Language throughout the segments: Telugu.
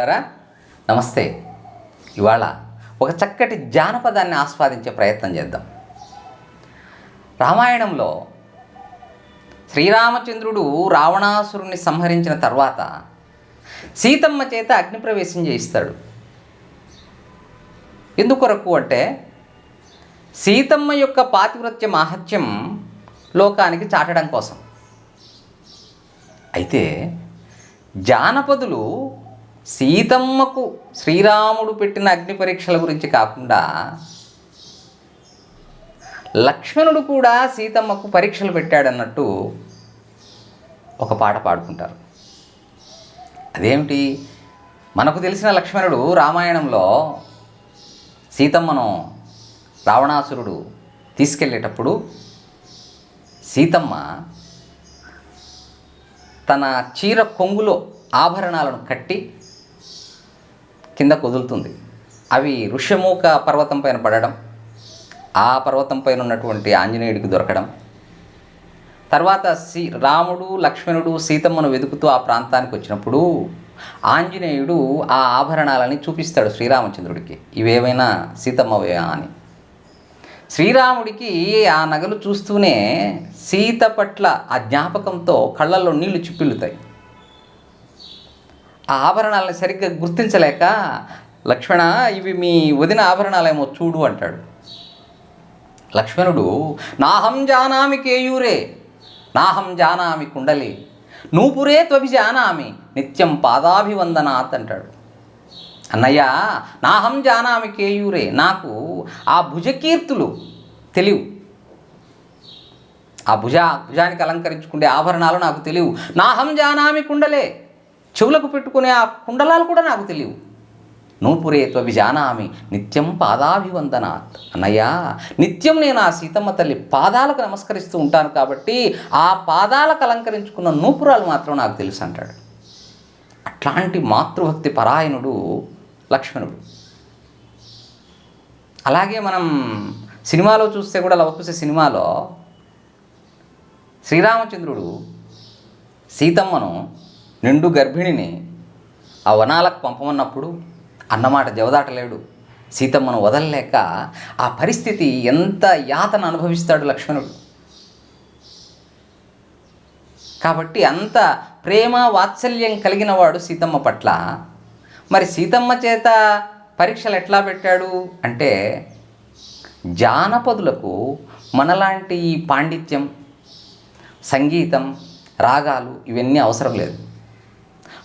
సరే నమస్తే. ఇవాళ ఒక చక్కటి జానపదాన్ని ఆస్వాదించే ప్రయత్నం చేద్దాం. రామాయణంలో శ్రీరామచంద్రుడు రావణాసురుణ్ణి సంహరించిన తర్వాత సీతమ్మ చేత అగ్నిప్రవేశం చేయిస్తాడు. ఎందుకొరకు అంటే సీతమ్మ యొక్క పాతివృత్య మాహత్యం లోకానికి చాటడం కోసం. అయితే జానపదులు సీతమ్మకు శ్రీరాముడు పెట్టిన అగ్ని పరీక్షల గురించి కాకుండా లక్ష్మణుడు కూడా సీతమ్మకు పరీక్షలు పెట్టాడన్నట్టు ఒక పాట పాడుకుంటారు. అదేమిటి? మనకు తెలిసిన లక్ష్మణుడు రామాయణంలో సీతమ్మను రావణాసురుడు తీసుకెళ్ళేటప్పుడు సీతమ్మ తన చీర కొంగులో ఆభరణాలను కట్టి కింద కుదులుతుంది. అవి ఋష్యమూక పర్వతం పైన పడడం ఆ పర్వతం పైన ఉన్నటువంటి ఆంజనేయుడికి దొరకడం. తర్వాత సీ రాముడు లక్ష్మణుడు సీతమ్మను వెతుకుతూ ఆ ప్రాంతానికి వచ్చినప్పుడు ఆంజనేయుడు ఆ ఆభరణాలని చూపిస్తాడు శ్రీరామచంద్రుడికి. ఇవేమైనా సీతమ్మవే అని. శ్రీరాముడికి ఆ నగలు చూస్తూనే సీత పట్ల ఆ జ్ఞాపకంతో కళ్ళల్లో నీళ్ళు చిప్పిల్లుతాయి. ఆభరణాలను సరిగ్గా గుర్తించలేక లక్ష్మణ ఇవి మీ వదిన ఆభరణాలేమో చూడు అంటాడు. లక్ష్మణుడు నాహం జానామి కేయూరే నాహం జానామి కుండలి నూపురే త్వభిజానామి నిత్యం పాదాభివందనాత్ అంటాడు. అన్నయ్య నాహం జానామి కేయూరే నాకు ఆ భుజకీర్తులు తెలివు ఆ భుజ భుజానికి అలంకరించుకునే ఆభరణాలు నాకు తెలివు నాహం జానామి కుండలే చెవులకు పెట్టుకునే ఆ కుండలాలు కూడా నాకు తెలియవు. నూపురే త్వభిజానామి నిత్యం పాదాభివందనాత్. అన్నయ్య నిత్యం నేను ఆ సీతమ్మ తల్లి పాదాలకు నమస్కరిస్తూ ఉంటాను కాబట్టి ఆ పాదాలకు అలంకరించుకున్న నూపురాలు మాత్రం నాకు తెలుసు అంటాడు. అట్లాంటి మాతృభక్తి పరాయణుడు లక్ష్మణుడు. అలాగే మనం సినిమాలో చూస్తే కూడా లవకుశ సినిమాలో శ్రీరామచంద్రుడు సీతమ్మను నిండు గర్భిణిని ఆ వనాలకు పంపమన్నప్పుడు అన్నమాట జవదాటలేడు సీతమ్మను వదలలేక ఆ పరిస్థితి ఎంత యాతన అనుభవిస్తాడు లక్ష్మణుడు. కాబట్టి అంత ప్రేమ వాత్సల్యం కలిగిన వాడు సీతమ్మ పట్ల. మరి సీతమ్మ చేత పరీక్షలు ఎట్లా పెట్టాడు? అంటే జానపదులకు మనలాంటి ఈ పాండిత్యం సంగీతం రాగాలు ఇవన్నీ అవసరం లేదు.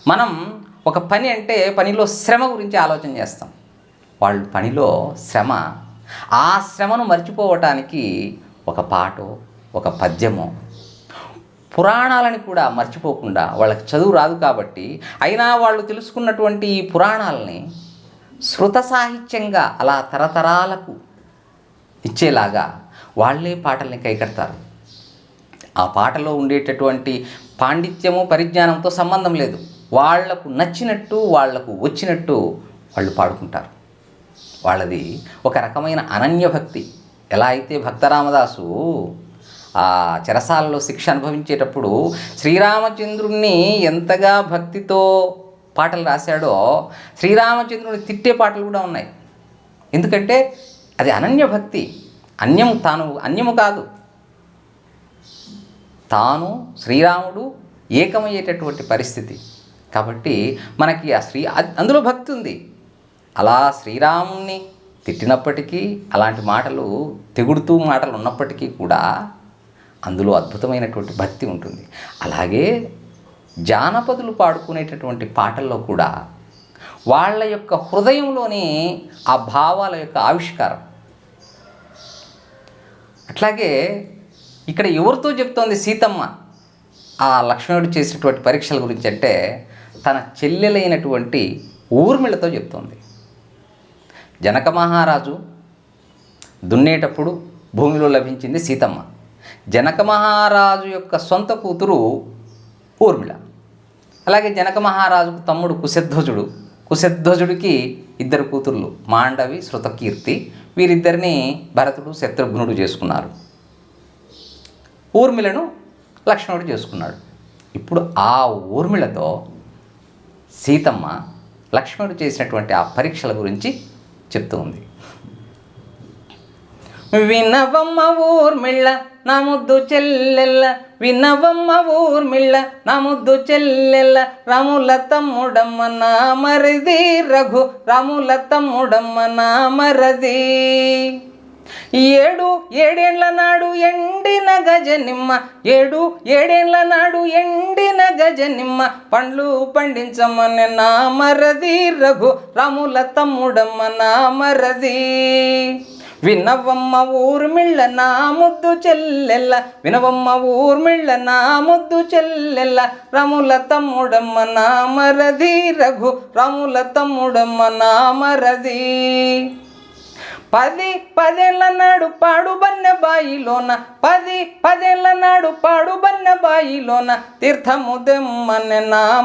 మనం ఒక పని అంటే పనిలో శ్రమ గురించి ఆలోచన చేస్తాం. వాళ్ళు పనిలో శ్రమ ఆ శ్రమను మర్చిపోవటానికి ఒక పాటో ఒక పద్యమో పురాణాలని కూడా మర్చిపోకుండా వాళ్ళకి చదువు రాదు కాబట్టి అయినా వాళ్ళు తెలుసుకున్నటువంటి ఈ పురాణాలని శృత సాహిత్యంగా అలా తరతరాలకు ఇచ్చేలాగా వాళ్ళే పాటల్ని కైకడతారు. ఆ పాటలో ఉండేటటువంటి పాండిత్యము పరిజ్ఞానంతో సంబంధం లేదు. వాళ్ళకు నచ్చినట్టు వాళ్ళకు వచ్చినట్టు వాళ్ళు పాడుకుంటారు. వాళ్ళది ఒక రకమైన అనన్య భక్తి. ఎలా అయితే భక్తరామదాసు ఆ చెరసాలలో శిక్ష అనుభవించేటప్పుడు శ్రీరామచంద్రుణ్ణి ఎంతగా భక్తితో పాటలు రాశాడో శ్రీరామచంద్రుని తిట్టే పాటలు కూడా ఉన్నాయి. ఎందుకంటే అది అనన్య భక్తి. అన్యం తాను అన్యము కాదు. తాను శ్రీరాముడు ఏకమయ్యేటటువంటి పరిస్థితి. కాబట్టి మనకి ఆ శ్రీ అందులో భక్తి ఉంది. అలా శ్రీరాముని తిట్టినప్పటికీ అలాంటి మాటలు తెగుడుతూ మాటలు ఉన్నప్పటికీ కూడా అందులో అద్భుతమైనటువంటి భక్తి ఉంటుంది. అలాగే జానపదులు పాడుకునేటటువంటి పాటల్లో కూడా వాళ్ళ యొక్క హృదయంలోని ఆ భావాల యొక్క ఆవిష్కారం. అట్లాగే ఇక్కడ ఎవరితో చెప్తోంది సీతమ్మ? ఆ లక్ష్మణుడు చేసినటువంటి పరీక్షల గురించి అంటే తన చెల్లెలైనటువంటి ఊర్మిళతో చెప్తోంది. జనక మహారాజు దున్నేటప్పుడు భూమిలో లభించింది సీతమ్మ. జనక మహారాజు యొక్క సొంత కూతురు ఊర్మిళ. అలాగే జనక మహారాజుకు తమ్ముడు కుశధ్వజుడు. కుశధ్వజుడికి ఇద్దరు కూతుర్లు మాండవి శృతకీర్తి. వీరిద్దరిని భరతుడు శత్రుఘ్నుడు చేసుకున్నారు. ఊర్మిళను లక్ష్మణుడు చేసుకున్నాడు. ఇప్పుడు ఆ ఊర్మిళతో సీతమ్మ లక్ష్మణుడు చేసినటువంటి ఆ పరీక్షల గురించి చెప్తూ ఉంది. వినవమ్మ ఊర్మిళ్ళ నా ముద్దు చెల్లెల్ల. వినవమ్మ ఊర్మిళ్ళ నా ముద్దు చెల్లెల్ల. రాముల తమ్ముడమ్మ నా మరది రఘు రాముల తమ్ముడమ్మ నా మరది. ఏడు ఏడేండ్ల నాడు ఎండిన గజనిమ్మ. ఏడు ఏడేండ్ల నాడు ఎండిన గజనిమ్మ. పండ్లు పండించమని నా మరది రఘు. రాముల తమ్ముడమ్మ నా మరది. వినవమ్మ ఊర్మిళ్ళ నా ముద్దు చెల్లెల్ల. వినవమ్మ ఊర్మిళ్ళ నా ముద్దు చెల్లెల్ల. రాముల తమ్ముడమ్మ నా మరది రఘు. రాముల తమ్ముడమ్మ నా మరది. పది పదేళ్ళ నాడు బన్న బాయిలోన. పది పదేళ్ళ నాడు బన్న బాయిలోన. తీర్థము దెమ్మన నా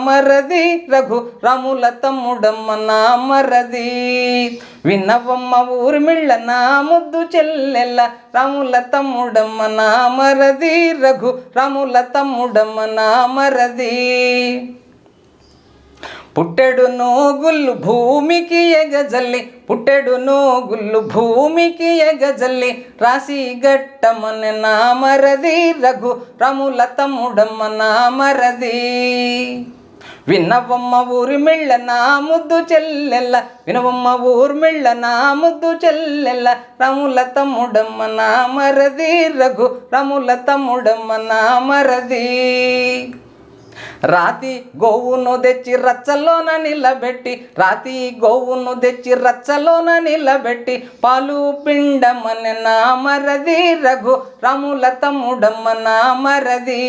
రఘు రాముల తమ్ముడమ్మ నామరది మరది. విన్నవమ్మ ఊర్మిళ్ళ నా ముద్దు చెల్లెల్ల. రాముల తమ్ముడమ్మ నామరది రఘు రాముల తమ్ముడమ్మ నామరది పుట్టెడు నోగుల్లు భూమికి ఎగజల్లి పుట్టెడు నోగుల్లు భూమికి ఎగజల్లి రాసి గట్టమని నామరది రఘు రముల తమ్ముడమ్మ నామరది వినవమ్మ ఊరిమిళ్ళ నా ముద్దు చెల్లెల్ల వినవమ్మ ఊర్మిళ్ళ నా ముద్దు చెల్లెల్ల రముల తమ్ముడమ్మ నామరది రఘు రముల తమ్ముడమ్మ నామరది రాతి గోవును తెచ్చి రచ్చలోన నిలబెట్టి రాతి గోవును తెచ్చి రచ్చలోన నిలబెట్టి పాలు పిండమన నామరది రఘు రాముల తమ్ముడమ్మ నామరది.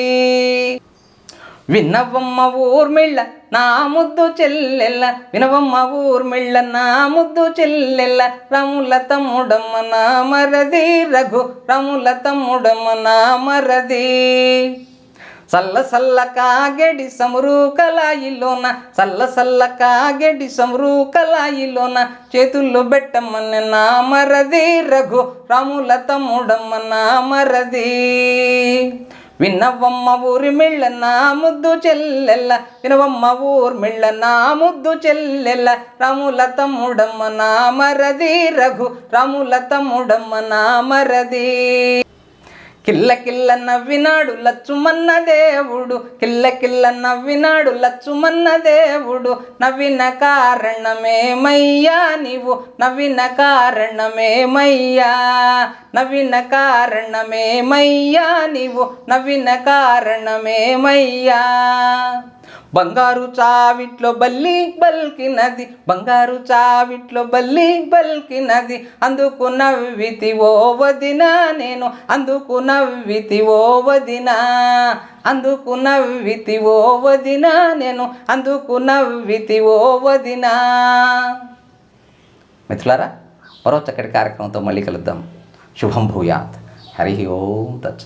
వినవమ్మ ఊర్మిళ్ళ నా ముద్దు చెల్లెల్ల వినవమ్మ ఊర్మిళ్ళ నా ముద్దు చెల్లెల్ల రముల తమ్ముడమ్మ నా మరది రఘు రముల తమ్ముడమ్మ నా మరది సల్ల సల్ల కాగెడి సమరు కలాయిలోన సల్ల సల్ల కాగెడి సమరు కలాయిలోన చేతుల్లో పెట్టమని నా మరది రఘు రాముల తమ్ముడమ్మ నా మరది. విన్నవమ్మ ఊరిమిళ్ళ నా ముద్దు చెల్లెల్ల వినవమ్మ ఊర్మిళ్ళ నా ముద్దు చెల్లెల్ల రాముల తమ్ముడమ్మ నా మరది రఘు రాముల తమ్ముడమ్మ నా మరది. కిల్ల కిల్ల నవ్వినాడు లచ్చుమన్న దేవుడు. కిల్ల కిల్ల నవ్వినాడు లచ్చుమన్న దేవుడు. నవ్విన కారణమేమయ్యా నీవు? నవ్విన కారణమేమయ్యా? నవ్విన కారణమేమయ్యా నీవు? నవ్విన కారణమేమయ్యా? బంగారు చావిట్లో బల్లి బల్కినది బంగారు చావిట్లో బల్లి బల్కినది అందుకు నవ్వితి ఓ వదిన నేను అందుకు నవ్వితి ఓ వదిన. అందుకు నవ్వితి ఓ వదిన నేను అందుకు నవ్వితి ఓ వదిన. మిత్రులారా మరో చక్కటి కార్యక్రమంతో మళ్ళీ కలుద్దాం. శుభం భూయాత్. హరి ఓం తచ్చ